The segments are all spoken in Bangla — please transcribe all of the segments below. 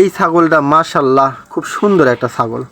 এই ছাগলটা মাশাল্লাহ খুব সুন্দর একটা ছাগল।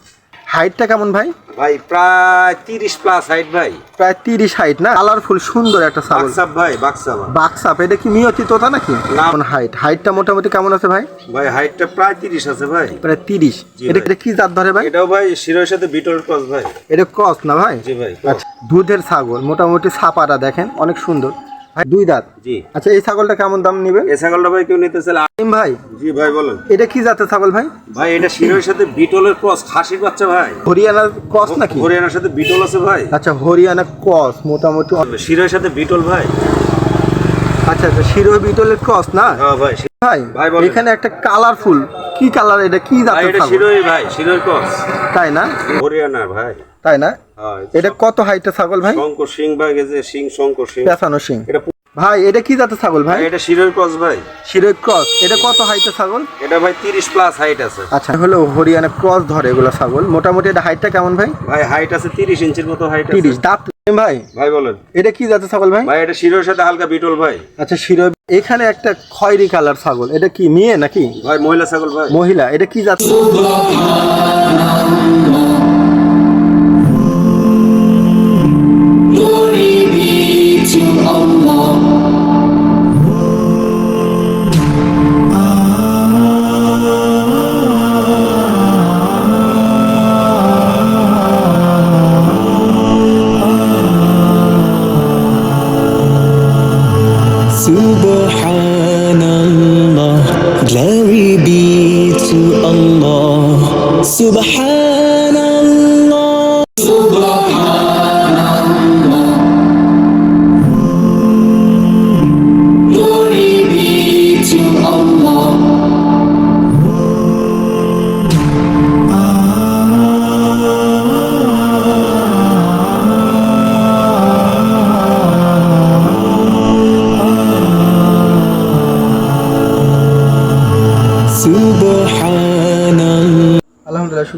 হাইটটা কেমন ভাই? ভাই প্রায় তিরিশ প্লাস হাইট ভাই। প্রায় তিরিশ হাইট না? কালারফুল সুন্দর একটা ছাগল। বাক্সাপ ভাই বাক্সাপ বাক্সাপ এটা কি মিয়তি তোতা নাকি? না। কোন হাইট হাইটটা মোটামুটি কেমন আছে ভাই? ভাই হাইটটা প্রায় তিরিশ আছে ভাই। প্রায় তিরিশ। এটা এটা কি জাত ধরে ভাই? এটাও ভাই শিরোর সাথে বিটল ক্রস ভাই। এটা ক্রস না ভাই? জি ভাই আচ্ছা দুধের ছাগল মোটামুটি ছাপাটা দেখেন অনেক সুন্দর। দুই দাঁত? জি। আচ্ছা এই ছাগলটা কেমন দাম নিবে? এই ছাগলটা ভাই কেউ নিতে চাইলে আলিম ভাই? জি ভাই বলেন। এটা কি জাতের ছাগল ভাই? ভাই এটা শিরোর সাথে বিটলের ক্রস খাসির বাচ্চা ভাই। হরিয়ানার ক্রস নাকি? হরিয়ানার সাথে বিটল আছে ভাই। আচ্ছা হরিয়ানা ক্রস মোটামুটি শিরোর সাথে বিটল ভাই। আচ্ছা আচ্ছা শিরো বিটলের ক্রস না? হ্যাঁ ভাই ভাই এখানে একটা কালারফুল কি কালার এটা কি জাতের এটা শিরোই ভাই ক্রস তাই না? হরিয়ানার ভাই। তাই না? হ্যাঁ এটা কত ছাগল ভাই? শঙ্কর সিং ভাই গেছে সিং শঙ্কর সিং। পেছানো সিং। এটা ভাই এটা কি জাতের ছাগল ভাই? এটা শিরোর ক্রস ভাই। শিরো ক্রস এটা কত হাইটের ছাগল? এটা ভাই তিরিশ প্লাস হাইট আছে। আচ্ছা হলো হরিয়ানা ক্রস ধরে এগুলো ছাগল। মোটামুটি এটা হাইটটা কেমন ভাই? ভাই হাইট আছে তিরিশ ইঞ্চির মতো হাইট আছে। তিরিশ দাঁত ভাই? ভাই বলেন। এটা কি জাতের ছাগল ভাই? ভাই এটা শিরোর সাথে হালকা বিটল ভাই। আচ্ছা শিরো এখানে একটা খয়েরি কালার ছাগল। এটা কি মেয়ে নাকি? ভাই মহিলা ছাগল ভাই। মহিলা। এটা কি জাত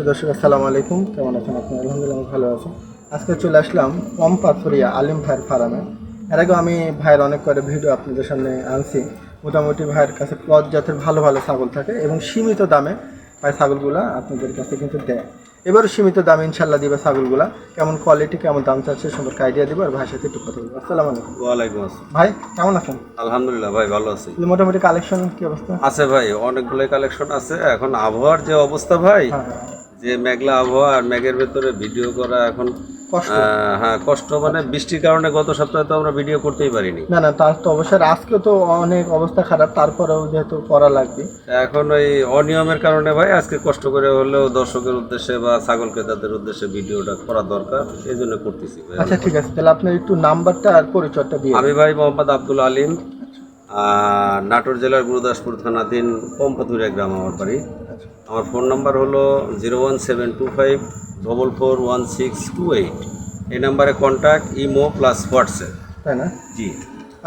দর্শক আসসালামু আলাইকুম। কেমন আছেন আপনি আলহামদুলিল্লাহ ভালো আছি। আজকে চলে আসলাম কম পাথরিয়া আলিম ভাইয়ের ফার্মে। এর আগে আমি ভাইয়ের অনেক করে ভিডিও আপনাদের সামনে আনছি। মোটামুটি ভাইয়ের কাছে ক্লথ জাতের ভালো ভালো ছাগল থাকে এবং সীমিত দামে ভাই ছাগলগুলা আপনাদের কাছে কিন্তু দেয়। এবারও সীমিত দামে ইনশাল্লাহ দিবে ছাগলগুলা। কেমন কোয়ালিটি কেমন দাম চাচ্ছে সম্পর্কে আইডিয়া দিব আর ভাইয়ের সাথে একটু কথা বলব। আসসালামু আলাইকুম। ওয়ালাইকুম আসসালাম। ভাই কেমন আছেন? আলহামদুলিল্লাহ ভাই ভালো আছি। মোটামুটি কালেকশন কি অবস্থা? আছে ভাই অনেকগুলোই কালেকশন আছে। এখন আবহাওয়ার যে অবস্থা ভাই হ্যাঁ। যে মেঘলা আবহাওয়া আর মেঘের ভেতরে ভিডিও করা এখন হ্যাঁ কষ্ট মানে বৃষ্টির কারণে গত সপ্তাহে তো আমরা ভিডিও করতেই পারিনি। না না তার তো অবশ্যই আজকে তো অনেক অবস্থা খারাপ তারপরেও যেহেতু করা লাগবে। এখন ওই অনিয়মের কারণে ভাই আজকে কষ্ট করে হলেও দর্শকের উদ্দেশ্যে বা ছাগল ক্রেতাদের উদ্দেশ্যে ভিডিওটা করা দরকার এই জন্য করতেছি আচ্ছা ঠিক আছে তাহলে আপনার একটু নাম্বারটা আর পরিচয়টা দিয়ে আমি ভাই মোহাম্মদ আব্দুল আলিম নাটোর জেলার গুরুদাসপুর থানাধীন পম্পাতুরিয়া গ্রাম আমার বাড়ি। আমার ফোন নাম্বার হলো zero one seven two five double four one six two eight. এই নাম্বারে কন্ট্যাক্ট ইমো প্লাস হোয়াটসঅ্যাপ। তাই না? জি।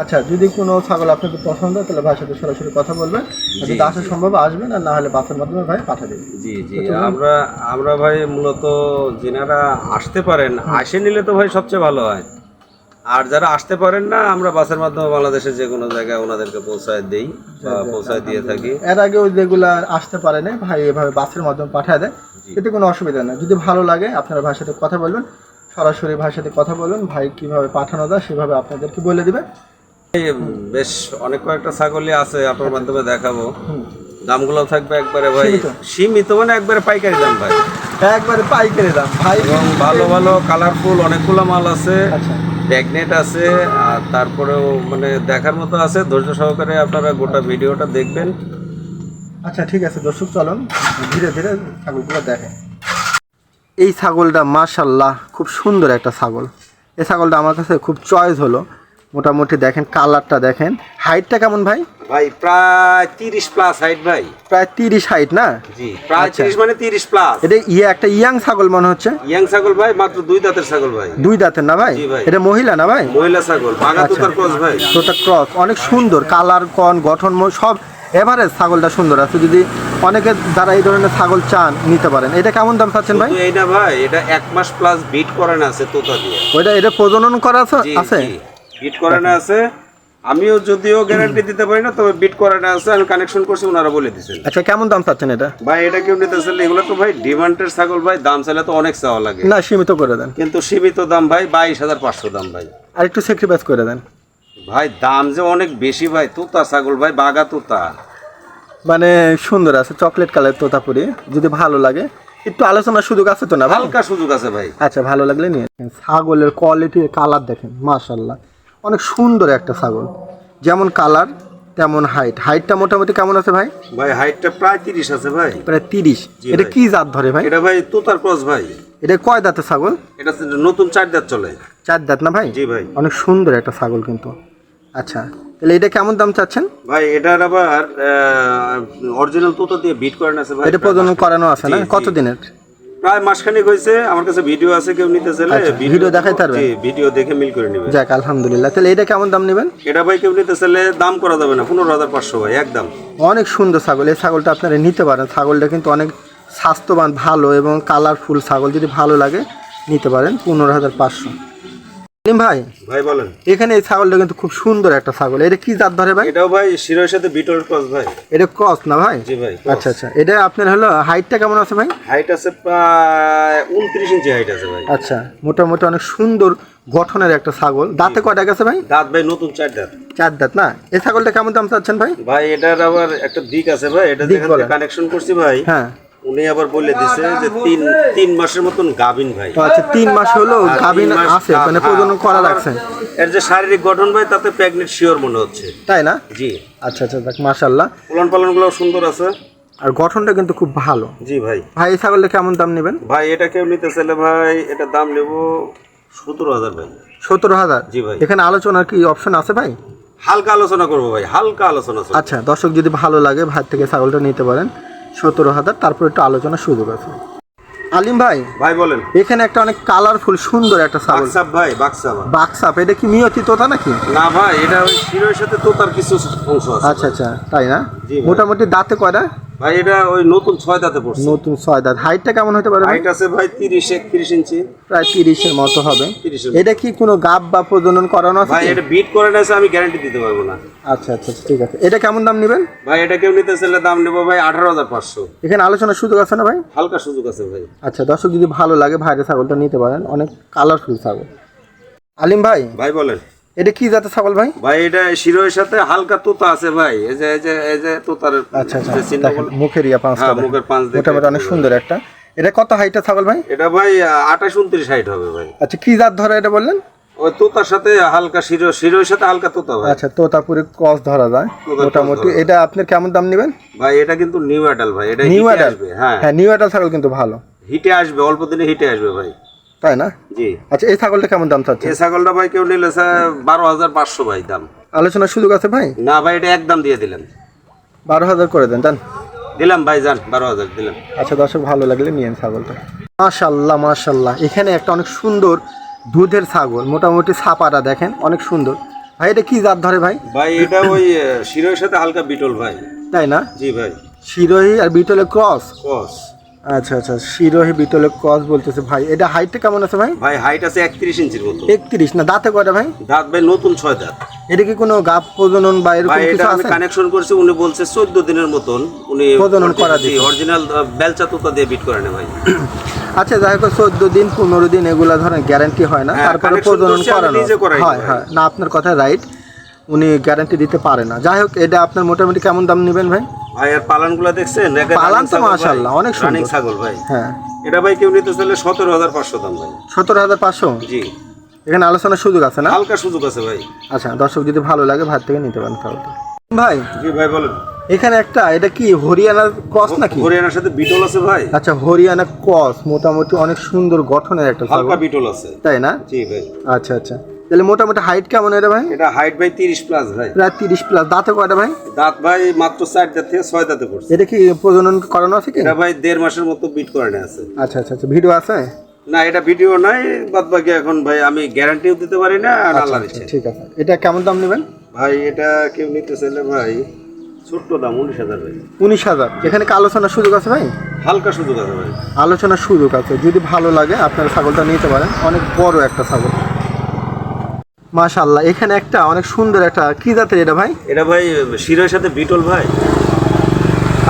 আচ্ছা যদি কোনো ছাগল আপনাদের পছন্দ হয় তাহলে ভাইয়ের সাথে সরাসরি কথা বলবেন। যদি আসা সম্ভব আসবেন আর না হলে বাসের মাধ্যমে ভাই পাঠিয়ে দেবেন। জি জি। আমরা আমরা ভাই মূলত যেনারা আসতে পারেন আসে নিলে তো ভাই সবচেয়ে ভালো হয়। আর যারা আসতে পারেন না আমরা বাসের মাধ্যমে বাংলাদেশের যে কোনো জায়গায় ওনাদেরকে পৌঁছায় দেই বা পৌঁছায় দিয়ে থাকি। এর আগে ওই যেগুলো আসতে পারে না ভাই এভাবে বাসের মাধ্যমে পাঠায় দেয় এতে কোনো অসুবিধা নেই। যদি ভালো লাগে আপনারা ভাইয়ের সাথে কথা বলবেন সরাসরি ভাইয়ের সাথে কথা বলবেন ভাই কীভাবে পাঠানো যায় সেভাবে আপনাদেরকে বলে দিবে। বেশ অনেক কয়েকটা ছাগলই আছে আপনার মাধ্যমে দেখাবো। দামগুলো থাকবে একবারে ভাই। সীমিত? সীমিত মানে একবারে পাইকারি দাম ভাই। একবারে পাইকারি দাম ভাই। এবং ভালো ভালো কালারফুল অনেকগুলো মাল আছে। আচ্ছা। প্যাগনেট আছে আর তারপরেও মানে দেখার মতো আছে। ধৈর্য সহকারে আপনারা গোটা ভিডিওটা দেখবেন। আচ্ছা ঠিক আছে দর্শক চলুন। ধীরে ধীরে ছাগলগুলো দেখেন এই ছাগলটা মাশাল্লাহ খুব সুন্দর একটা ছাগল। এই ছাগলটা আমার কাছে খুব চয়েস হলো। মোটামুটি দেখেন কালারটা দেখেন। হাইটটা কেমন ভাই? ভাই প্রায় তিরিশ প্লাস হাইট ভাই। প্রায় তিরিশ হাইট না? জি প্রায় আচ্ছা। তিরিশ মানে তিরিশ প্লাস এটা ইয়ে একটা ইয়াং ছাগল মনে হচ্ছে? ইয়াং ছাগল ভাই মাত্র দুই দাঁতের ছাগল ভাই। দুই দাঁতের না ভাই? এটা মহিলা না ভাই? মহিলা ছাগল বাঘা তুতার ক্রস ভাই। তোটা ক্রস অনেক সুন্দর। কালার কন গঠন সব এভারেজ ছাগলটা সুন্দর আছে। যদি অনেকে যারা এই ধরনের ছাগল চান নিতে পারেন। এটা কেমন দাম চাচ্ছেন ভাই? এইটা ভাই এটা এক মাস প্লাস বিট করানো আছে তোতা দিয়ে। ওইটা এটা প্রজনন করা আছে? আছে? বিট করানো আছে। আমিও যদিও গ্যারান্টি দিতে পারি না তবে বিট করাটা আছে আমি কানেকশন করছি ওনারা বলে আচ্ছা কেমন দাম চাচ্ছেন এটা? ভাই এটা কেউ নিতে চাইলে এগুলো তো ভাই ডিমান্ডের ছাগল ভাই দাম চাইলে তো অনেক চাওয়া লাগে। না সীমিত করে দেন। কিন্তু সীমিত দাম ভাই বাইশ হাজার পাঁচশো দাম ভাই। আর একটু স্যাক্রিফাইস করে দেন। ভাই দাম যে অনেক বেশি ভাই তোতা ছাগল ভাই বাগা তোতা। মানে সুন্দর আছে চকলেট কালার তোতাপুরি যদি ভালো লাগে। একটু আলোচনার সুযোগ আছে তো না হালকা সুযোগ আছে ভাই। আচ্ছা ভালো লাগলে নিয়ে ছাগলের কোয়ালিটি কালার দেখেন মাশাল্লাহ অনেক সুন্দর একটা ছাগল। যেমন কালার তেমন হাইট হাইটটা মোটামুটি কেমন আছে ভাই? ভাই হাইটটা প্রায় তিরিশ আছে ভাই। প্রায় তিরিশ। এটা কি জাত ধরে ভাই? এটা ভাই তোতার ক্রস ভাই। এটা কয় দাঁতের ছাগল? এটা নতুন চার দাঁত চলে। চার দাঁত না ভাই? জি ভাই। অনেক সুন্দর একটা ছাগল কিন্তু। আচ্ছা তাহলে এটা কেমন দাম চাচ্ছেন? ভাই এটার আবার অরিজিনাল তোতা দিয়ে বিট করানো আছে ভাই। এটা প্রজনন করানো আছে না। কত দিনের প্রায় মাসখানেক হয়েছে আমার কাছে ভিডিও আছে কেউ নিতে চাইলে আচ্ছা, ভিডিও দেখাই তার জি ভিডিও দেখে মিল করে নেবেন। যাক আলহামদুলিল্লাহ। তাহলে এটা কেমন দাম নেবেন? এটা ভাই কেউ নিতে চাইলে দাম করা যাবে না পনেরো হাজার পাঁচশো ভাই একদম অনেক সুন্দর ছাগল এই ছাগলটা আপনারা নিতে পারেন। ছাগলটা কিন্তু অনেক স্বাস্থ্যবান ভালো এবং কালারফুল ছাগল যদি ভালো লাগে নিতে পারেন পনেরো হাজার পাঁচশো। সেলিম ভাই? ভাই বলেন। এখানে এই ছাগলটা কিন্তু খুব সুন্দর একটা ছাগল। এটা কি জাত ধরে ভাই? এটাও ভাই শিরোর সাথে বিটল ক্রস ভাই। এটা ক্রস না ভাই? জি ভাই আচ্ছা আচ্ছা। এটা আপনার হলো হাইটটা কেমন আছে ভাই? হাইট আছে প্রায় উনত্রিশ ইঞ্চি হাইট আছে ভাই। আচ্ছা মোটামুটি অনেক সুন্দর গঠনের একটা ছাগল। দাঁতে কয়টা গেছে ভাই? দাঁত ভাই নতুন চার দাঁত। চার দাঁত না? এই ছাগলটা কেমন দাম চাচ্ছেন ভাই? ভাই এটার আবার একটা দিক আছে ভাই। এটা কানেকশন করছি ভাই হ্যাঁ। উনি আবার বলে দিছে যে তিন তিন মাসের মতন গাবিন ভাই। আচ্ছা তিন মাস হলো গাভিন আছে মানে হ্যাঁ, প্রজনন করা রাখছেন এর যে শারীরিক গঠন ভাই তাতে প্রেগনেন্ট শিওর মনে হচ্ছে। তাই না? জি। আচ্ছা আচ্ছা দেখ মাশাল্লাহ উলন পালনগুলো সুন্দর আছে। আর গঠনটা কিন্তু খুব ভালো। জি ভাই। ভাই এই ছাগলটা কেমন দাম নেবেন? ভাই এটা কেউ নিতে চাইলে ভাই এটা দাম নেব সতেরো হাজার ভাই। সতেরো হাজার? জি ভাই। এখানে আলোচনার কি অপশন আছে ভাই? হালকা আলোচনা করব ভাই হালকা আলোচনা আচ্ছা দর্শক যদি ভালো লাগে ভাই থেকে ছাগলটা নিতে পারেন। সতেরো হাজার তারপর একটু আলোচনা সুযোগ আছে। আলিম ভাই ভাই বলেন। এখানে একটা অনেক কালারফুল সুন্দর একটা ছাগল বাক্সাপ ভাই বাক্সাপ। বাক্সাপ এটা কি মিয়তি তোতা নাকি? না ভাই এটা ওই শিরোর সাথে তোতার কিছু অংশ আছে। আচ্ছা আচ্ছা তাই না? মোটামুটি দাঁতে কয়টা? ভাই এটা ওই নতুন ছয় দাঁতে পড়ছে। নতুন ছয় দাঁত। হাইটটা কেমন হতে পারে হাইট আছে ভাই তিরিশ একত্রিশ ইঞ্চি। প্রায় তিরিশের মতো হবে। 30 এটা কি কোনো গাব বা প্রজনন করানো আছে ভাই এটা বিট করে নেছে আমি গ্যারান্টি দিতে পারব না। আচ্ছা আচ্ছা আচ্ছা, ঠিক আছে। এটা কেমন দাম নেবেন? ভাই এটা কেউ নিতে চাইলে দাম নেব ভাই আঠারো হাজার পাঁচশো। এখানে আলোচনার সুযোগ আছে না ভাই? হালকা সুযোগ আছে ভাই। আচ্ছা দর্শক যদি ভালো লাগে ভাইয়ের ছাগলটা নিতে পারেন। অনেক কালারফুল ছাগল। আলিম ভাই ভাই বলেন। এটা কি জাতের ছাগল ভাই? ভাই এটা শিরোয়ের সাথে হালকা তোতা আছে ভাই। এই যে এই যে এই যে তোতার আচ্ছা আচ্ছা। মুখের ইয়া পাঁচ হ্যাঁ, মুখের পাঁচ মোটামুটি অনেক সুন্দর একটা। এটা কত হাইটের ছাগল ভাই? এটা ভাই আঠাশ উনত্রিশ হাইট হবে ভাই। আচ্ছা কি জাত ধরে এটা বললেন? ওই তোতার সাথে হালকা শিরো শিরোর সাথে হালকা তোতা ভাই। আচ্ছা তোতাপুরি ক্রস ধরা যায়। মোটামুটি এটা আপনার কেমন দাম নেবেন? ভাই এটা কিন্তু নিউ অ্যাডাল ভাই এটা নিউ অ্যাডাল হ্যাঁ। হ্যাঁ নিউ অ্যাডাল ছাগল কিন্তু ভালো। হিটে আসবে অল্প দিনে হিটে আসবে ভাই। তাই না? জি। আচ্ছা এই ছাগলটা কেমন দাম চাচ্ছে? এই ছাগলটা ভাই কেউ নিলে বারো হাজার পাঁচশো ভাই দাম। আলোচনার সুযোগ আছে ভাই? না ভাই এটা একদম দিয়ে দিলেন। বারো হাজার করে দেন জান দিলাম ভাই যান বারো হাজার দিলাম। আচ্ছা দর্শক ভালো লাগলে নিয়েন ছাগলটা। মাশাল্লাহ মাশাল্লাহ। এখানে একটা অনেক সুন্দর দুধের ছাগল মোটামুটি ছাপাটা দেখেন অনেক সুন্দর। ভাই এটা কি জাত ধরে ভাই? ভাই এটা ওই শিরোর সাথে হালকা বিটল ভাই। তাই না? জি ভাই। শিরোহি আর বিটলে ক্রস? কস আচ্ছা আচ্ছা শিরোহি বিটলে ক্রস বলতেছে। ভাই এটা হাইটটা কেমন আছে ভাই? ভাই হাইট আছে একত্রিশ ইঞ্চির মতো। একত্রিশ না দাঁতে কয়টা ভাই? দাঁত ভাই নতুন ছয় দাঁত। এটা কি কোনো গাপ প্রজনন বা এরকম কিছু আছে? কানেকশন করছি উনি বলছে চোদ্দ দিনের মতন উনি প্রজনন করা দিছে। অরিজিনাল বেলচা তোতা দিয়ে বিট করে না ভাই। আচ্ছা যাই হোক চোদ্দ দিন পনেরো দিন এগুলা ধরেন গ্যারান্টি হয় না। হ্যাঁ, তারপরে প্রজনন করানো। হয় হয়। না আপনার কথা রাইট উনি গ্যারান্টি দিতে পারে না। যাই হোক এটা আপনার মোটামুটি কেমন দাম নেবেন ভাই? ভাই আর পালানগুলা দেখছেন পালান তো মাশাআল্লাহ, অনেক সুন্দর। ছাগল ভাই। হ্যাঁ। এটা ভাই কেউ নিতে চাইলে সতেরো হাজার পাঁচশো দাম ভাই। সতেরো হাজার পাঁচশো? জি। এখানে আলোচনার সুযোগ আছে না? হালকা সুযোগ আছে ভাই। আচ্ছা দর্শক যদি ভালো লাগে ভাত থেকে নিতে পারেন তাহলে। ভাই জি ভাই বলেন। এখানে একটা এটা কি হরিয়ানার ক্রস নাকি? হরিয়ানার সাথে বিটল আছে ভাই। আচ্ছা হরিয়ানা ক্রস মোটামুটি অনেক সুন্দর গঠনের একটা হালকা বিটল আছে। তাই না? জি ভাই। আচ্ছা আচ্ছা। তাহলে মোটামুটি হাইট কেমন এটা ভাই? এটা হাইট ভাই তিরিশ প্লাস ভাই। প্রায় তিরিশ প্লাস দাঁতে কয়টা ভাই? দাঁত ভাই মাত্র চার দাঁত থেকে ছয় দাঁতে পড়ছে। এটা কি প্রজনন করানো আছে কি? এটা ভাই দেড় মাসের মতো বিট করে নিয়ে আছে। আচ্ছা আচ্ছা আচ্ছা। ভিডিও আছে? না এটা ভিডিও নাই বাদ বাকি এখন ভাই আমি গ্যারান্টিও দিতে পারি না আর আল্লাহ আল্লাহর আচ্ছা, ঠিক আছে। এটা কেমন দাম নেবেন? ভাই এটা কেউ নিতে চাইলে ভাই ছোট্ট দাম উনিশ হাজার ভাই। উনিশ হাজার। এখানে কি আলোচনার সুযোগ আছে ভাই? হালকা সুযোগ আছে ভাই। আলোচনার সুযোগ আছে। যদি ভালো লাগে আপনারা ছাগলটা নিতে পারেন। অনেক বড় একটা ছাগল। মাশাআল্লাহ এখানে একটা অনেক সুন্দর একটা কি জাতের এটা ভাই? এটা ভাই শিরোর সাথে বিটল ভাই।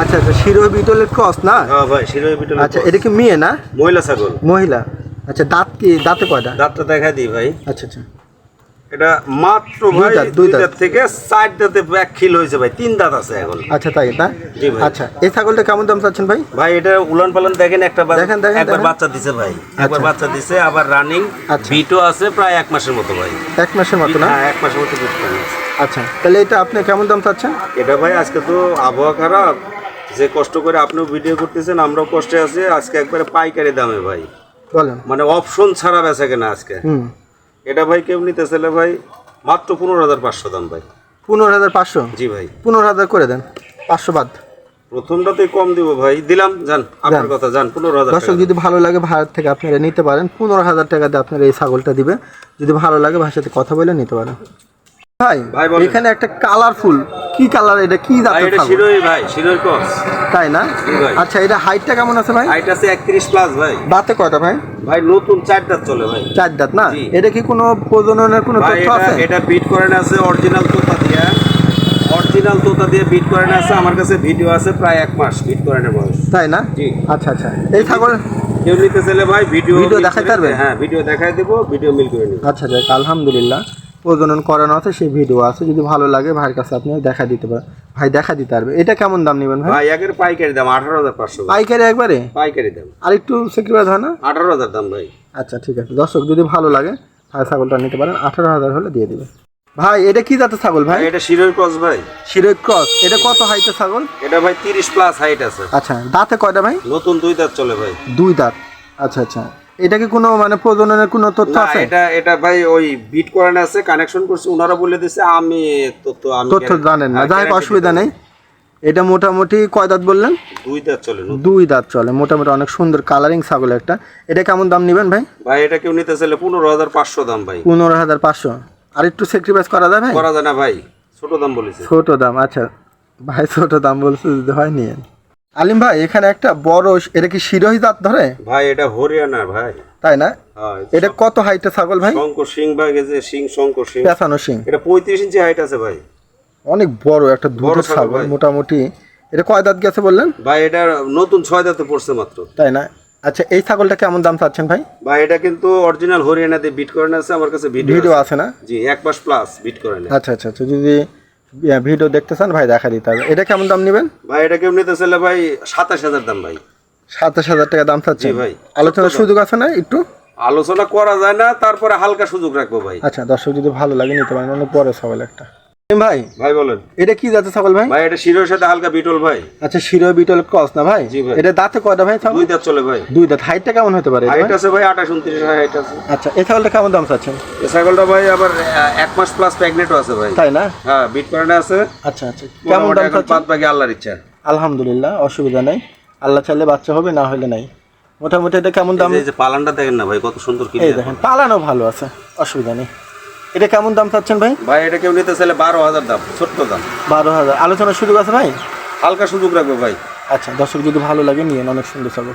আচ্ছা আচ্ছা শিরো বিটলের ক্রস না? হ্যাঁ ভাই শিরো বিটল আচ্ছা এটা কি মেয়ে না? মহিলা ছাগল। মহিলা। আচ্ছা দাঁত কি দাঁতে কয়টা? দাঁতটা দেখা দিই ভাই। আচ্ছা আচ্ছা। এটা মাত্র ভাই দুই দাঁত। থেকে চার দাঁতে এক খিল হয়েছে ভাই তিন দাঁত আছে এখন। আচ্ছা তাই না জি ভাই। আচ্ছা এই ছাগলটা কেমন দাম চাচ্ছেন ভাই? ভাই এটা উলান পালন দেখেন একটা দেখেন, দেখেন, একবার বাচ্চা দিছে ভাই একবার আচ্ছা। বাচ্চা দিছে আবার রানিং আচ্ছা। বিটও আছে প্রায় এক মাসের মতো ভাই। এক মাসের মতো না? হ্যাঁ এক মাসের মতো আচ্ছা তাহলে এটা আপনি কেমন দাম চাচ্ছেন? এটা ভাই আজকে তো আবহাওয়া খারাপ যে কষ্ট করে আপনিও ভিডিও করতেছেন আমরাও কষ্টে আছি আজকে একবারে পাইকারি দামে ভাই। বলেন। মানে অপশন ছাড়া বেচা কেনা আজকে। হুম। এটা ভাই কেউ নিতে চাইলে ভাই? মাত্র পনেরো হাজার পাঁচশো দাম ভাই। পনেরো হাজার পাঁচশো? জি ভাই। পনেরো হাজার করে দেন পাঁচশো বাদ। প্রথমটাতেই কম দিব ভাই। দিলাম যান আপনার কথা যান পনেরো হাজার দর্শক যদি ভালো লাগে ভারত থেকে আপনারা নিতে পারেন পনেরো হাজার টাকা দিয়ে আপনারা এই ছাগলটা দিবে। যদি ভালো লাগে সাথে কথা বলে নিতে পারেন। ভাই ভাই এখানে একটা কালারফুল কি কালার এটা কি ভাই জাতের এটা শিরোই ভাই শিরোই তাই না? আচ্ছা এটা হাইটটা কেমন আছে ভাই? হাইট আছে একত্রিশ প্লাস ভাই। দাঁতে কয়টা ভাই? ভাই নতুন চার দাঁত চলে ভাই। চার দাঁত না? এটা কি কোনো প্রজননের কোনো তথ্য আছে? এটা বিট করেন আছে অরিজিনাল তোতা দিয়া। অরিজিনাল তোতা দিয়ে বিট করেন আছে আমার কাছে ভিডিও আছে প্রায় এক মাস বিট করেনের বয়স। তাই না? জি। আচ্ছা আচ্ছা। এই ছাগল কেউ নিতে চাইলে ভাই ভিডিও ভিডিও দেখাতে করে- হ্যাঁ ভিডিও দেখাই দেবো ভিডিও মিল করে নিব। আচ্ছা যাক আলহামদুলিল্লাহ। প্রজনন করানো আছে সেই ভিডিও আছে। যদি ভালো লাগে ভাইয়ের কাছে আপনি দেখা দিতে পারেন ভাই দেখা দিতে পারবে। এটা কেমন দাম নেবেন ভাই? ভাই একের পাইকারি দাম আঠারো হাজার পাঁচশো। পাইকারি একবারে? পাইকারি দাম। আর একটু সেক্রিফাইস হয় না? আঠারো হাজার দাম ভাই। আচ্ছা ঠিক আছে। দর্শক যদি ভালো লাগে ভাই ছাগলটা নিতে পারেন। আঠারো হাজার হলে দিয়ে দিবে ভাই এটা কি জাতের ছাগল ভাই? এটা শিরোর ক্রস ভাই। শিরোই ক্রস। এটা কত হাইটের ছাগল? এটা ভাই তিরিশ প্লাস হাইট আছে। আচ্ছা দাঁতে কয়টা ভাই? নতুন দুই দাঁত চলে ভাই। দুই দাঁত। আচ্ছা আচ্ছা। এটা কি কোনো মানে প্রজননের কোনো তথ্য আছে? এটা এটা ভাই ওই বিট করেন আছে কানেকশন করছে ওনারা বলে দিছে আমি তথ্য আমি তথ্য জানেন না যাই অসুবিধা নেই। এটা মোটামুটি কয় দাঁত বললেন? দুই দাঁত চলে দুই দাঁত চলে মোটামুটি অনেক সুন্দর কালারিং ছাগল একটা। এটা কেমন দাম নেবেন ভাই? ভাই এটা কেউ নিতে চাইলে পনেরো হাজার পাঁচশো দাম ভাই। পনেরো হাজার পাঁচশো। আর একটু স্যাক্রিফাইস করা যায় ভাই? করা যায় না ভাই ছোট দাম বলেছে। ছোট দাম আচ্ছা। ভাই ছোট দাম বলছে যদি হয় নিয়ে আলিম ভাই এখানে একটা বড় এটা কি শিরোহী দাঁত ধরে? ভাই এটা হরিয়ানা ভাই। তাই না? হ্যাঁ এটা কত হাইটের ছাগল ভাই? শঙ্কর সিং ভাই গেছে সিং শঙ্কর সিং। পেঁচানো সিং। এটা পঁয়ত্রিশ ইঞ্চি হাইট আছে ভাই। অনেক বড় একটা দুধের ছাগল। মোটামুটি। এটা কয় দাঁত গেছে বললেন? ভাই এটা নতুন ছয় দাঁতে পড়ছে মাত্র। তাই না? আচ্ছা এই ছাগলটা কেমন দাম চাচ্ছেন ভাই? ভাই এটা কিন্তু অরিজিনাল হরিয়ানাতে বিট করেন আছে আমার কাছে ভিডিও ভিডিও আছে। না? জি এক মাস প্লাস বিট করেন। আচ্ছা আচ্ছা আচ্ছা যদি ভিডিও দেখতে চান ভাই দেখা দিতে হবে এটা কেমন দাম নেবেন? ভাই এটা কেউ নিতে চাইলে ভাই সাতাশ হাজার দাম ভাই। সাতাশ হাজার টাকা দাম থাকছে ভাই। আলোচনার সুযোগ আছে না একটু? আলোচনা করা যায় না তারপরে হালকা সুযোগ রাখব ভাই। আচ্ছা দর্শক যদি ভালো লাগে নিতে পারেন। অনেক পরে সবাই একটা। ভাই? ভাই বলেন। এটা কি জাতের ছাগল ভাই? ভাই এটা শিরোর সাথে হালকা বিটল ভাই। আচ্ছা শিরো বিটল ক্রস না ভাই? এটা দাঁতে কয়টা ভাই দুই দাঁত চলে ভাই। দুই দাঁত। হাইটটা কেমন হতে পারে হাইট আছে ভাই আঠাশ উনত্রিশ হাইট আছে। আচ্ছা এই ছাগলটা কেমন দাম চাচ্ছেন? এই ছাগলটা ভাই আবার এক মাস প্লাস প্রেগনেন্টও আছে ভাই। তাই না? হ্যাঁ বিট করেন আছে। আচ্ছা আচ্ছা। কেমন দাম চাচ্ছেন? বাদ বাকি আল্লাহর ইচ্ছা। আলহামদুলিল্লাহ অসুবিধা নাই। আল্লাহ চাইলে বাচ্চা হবে না হলে নাই। মোটামুটি এটা কেমন দাম? এই যে পালানটা দেখেন না ভাই কত সুন্দর কি দেখেন পালানো ভালো আছে অসুবিধা নেই। এটা কেমন দাম চাচ্ছেন ভাই? ভাই এটা কেউ নিতে চাইলে বারো হাজার দাম ছোট্ট দাম। বারো হাজার। আলোচনার সুযোগ আছে ভাই? হালকা সুযোগ রাখবে ভাই। আচ্ছা দর্শক যদি ভালো লাগে নিয়ে অনেক সুন্দর ছাগল।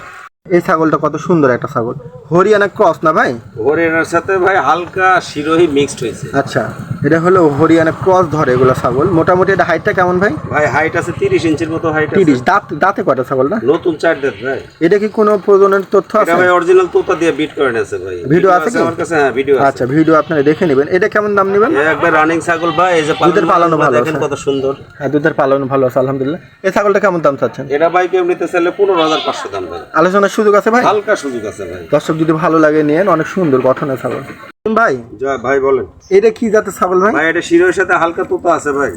এই ছাগলটা কত সুন্দর একটা ছাগল। হরিয়ানা ক্রস না ভাই? হরিয়ানার সাথে ভাই হালকা শিরোহী মিক্সড হয়েছে। আচ্ছা। এটা হলো হরিয়ানা ক্রস ধরে এগুলো ছাগল। মোটামুটি এটা হাইটটা কেমন ভাই? ভাই হাইট আছে তিরিশ ইঞ্চির মতো হাইট আছে। তিরিশ। দাঁত দাঁতে কয়টা ছাগলটা নতুন চার দাঁত ভাই। এটা কি কোনো প্রজনের তথ্য এটা আছে? ভাই অরিজিনাল তোতা দিয়ে বিট করে আছে ভাই। ভিডিও আছে কি? আমার কাছে হ্যাঁ ভিডিও আছে। আচ্ছা ভিডিও আপনারা দেখে নেবেন। এটা কেমন দাম নেবেন? একবার রানিং ছাগল ভাই এই যে দুধের পালানো ভালো দেখেন কত সুন্দর। হ্যাঁ দুধের পালন ভালো আছে আলহামদুলিল্লাহ। এই ছাগলটা কেমন দাম চাচ্ছেন? এটা ভাই কেউ নিতে চাইলে পনেরো হাজার পাঁচশো দাম ভাই। আলোচনার সুযোগ আছে ভাই? হালকা সুযোগ আছে ভাই। দর্শক যদি ভালো লাগে নিয়েন। অনেক সুন্দর গঠনের ছাগল। ভাই। জয় ভাই বলেন। এটা কি জাতের ছাগল ভাই? ভাই এটা সাথে হালকা তোতা আছে ভাই।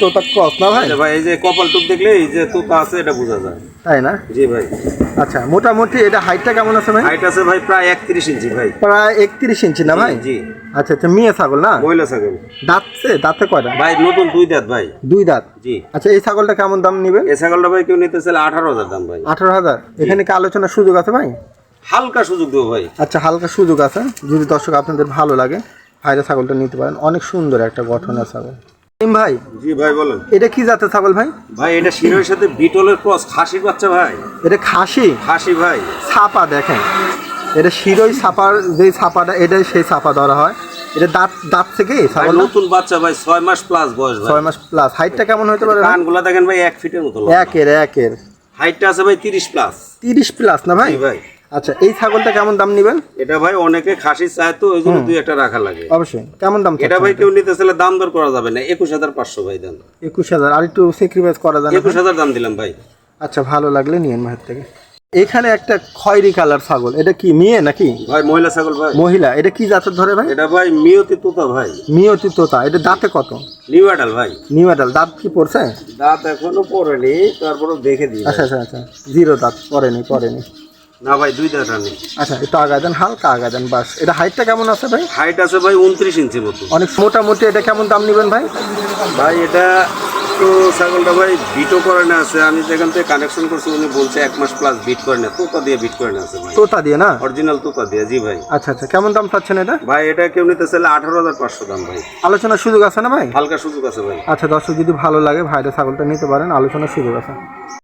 তোতা ক্রস না ভাই? ভাই এই যে কপাল টুক দেখলে এই যে তোতা আছে এটা বোঝা যায়। তাই না? জি ভাই। আচ্ছা মোটামুটি এটা হাইটটা কেমন আছে ভাই? হাইট আছে ভাই প্রায় একত্রিশ ইঞ্চি ভাই। প্রায় একত্রিশ ইঞ্চি না ভাই? জি। আচ্ছা আচ্ছা মেয়ে ছাগল না? মহিলা ছাগল। দাঁতছে? দাঁতে কয়টা? ভাই নতুন দুই দাঁত ভাই। দুই দাঁত? জি। আচ্ছা এই ছাগলটা কেমন দাম নিবে এই ছাগলটা ভাই কেউ নিতে চাইলে আঠারো হাজার দাম ভাই। আঠারো হাজার? এখানে কি আলোচনার সুযোগ আছে ভাই? হালকা সুযোগ দেবো ভাই। আচ্ছা হালকা সুযোগ আছে। যদি দর্শক আপনাদের ভালো লাগে ভাইরা ছাগলটা নিতে পারেন। অনেক সুন্দর একটা গঠনের ছাগল। ভাই জি ভাই বলেন। এটা কি জাতের ছাগল ভাই? ভাই এটা শিরোর সাথে বিটলের ক্রস খাসির বাচ্চা ভাই। এটা খাসি? খাসি ভাই। ছাপা দেখেন। এটা শিরোই ছাপার যে ছাপাটা এটাই সেই ছাপা ধরা হয়। এটা দাঁত দাঁত থেকে ছাগল নতুন বাচ্চা ভাই ছয় মাস প্লাস বয়স ভাই। ছয় মাস প্লাস হাইটটা কেমন হতে পারে? কানগুলা দেখেন ভাই এক ফিটের মতো একের একের। হাইটটা আছে ভাই তিরিশ প্লাস তিরিশ প্লাস না ভাই? ভাই। আচ্ছা এই ছাগলটা কেমন দাম নেবেন? এটা ভাই অনেকে খাসি চায় তো ওই জন্য দুই একটা রাখা লাগে। অবশ্যই কেমন দাম এটা ভাই কেউ নিতে চাইলে দাম দর করা যাবে না একুশ হাজার পাঁচশো ভাই দাম একুশ হাজার আর একটু স্যাক্রিফাইস করা না? একুশ হাজার দাম দিলাম ভাই। আচ্ছা ভালো লাগলে নিয়েন ভাইয়ের থেকে। এখানে একটা খয়েরি কালার ছাগল এটা কি মেয়ে নাকি? ভাই মহিলা ছাগল ভাই। মহিলা এটা কি জাতের ধরে ভাই? এটা ভাই মিয়তি তোতা ভাই। মিয়তি তোতা এটা দাঁতে কত? নিউ অ্যাডাল ভাই। নিউ অ্যাডাল দাঁত কি পড়ছে? দাঁত এখনও পড়েনি তারপরে দেখে দিই। আচ্ছা আচ্ছা আচ্ছা জিরো দাঁত পড়েনি পড়েনি। না ভাই দুই দাঁত আনি আচ্ছা একটু আগায় দেন হালকা দেন বাস। এটা হাইটটা কেমন আছে ভাই? হাইট আছে ভাই উনত্রিশ ইঞ্চি মতো। অনেক মোটামুটি এটা কেমন দাম নেবেন ভাই? ভাই এটা তো ছাগলটা ভাই বিটও করে না আছে আমি যেখান থেকে কানেকশন করছি উনি বলছে এক মাস প্লাস বিট করে না তোতা দিয়ে বিট করে না আছে ভাই। তোতা দিয়ে না? অরিজিনাল তোতা দিয়ে জি ভাই। আচ্ছা আচ্ছা কেমন দাম চাচ্ছেন এটা? ভাই এটা কেউ নিতে চাইলে আঠারো হাজার পাঁচশো দাম ভাই। আলোচনার সুযোগ আছে না ভাই? হালকা সুযোগ আছে ভাই। আচ্ছা দর্শক যদি ভালো লাগে ভাইরা ছাগলটা নিতে পারেন আলোচনার সুযোগ আছে।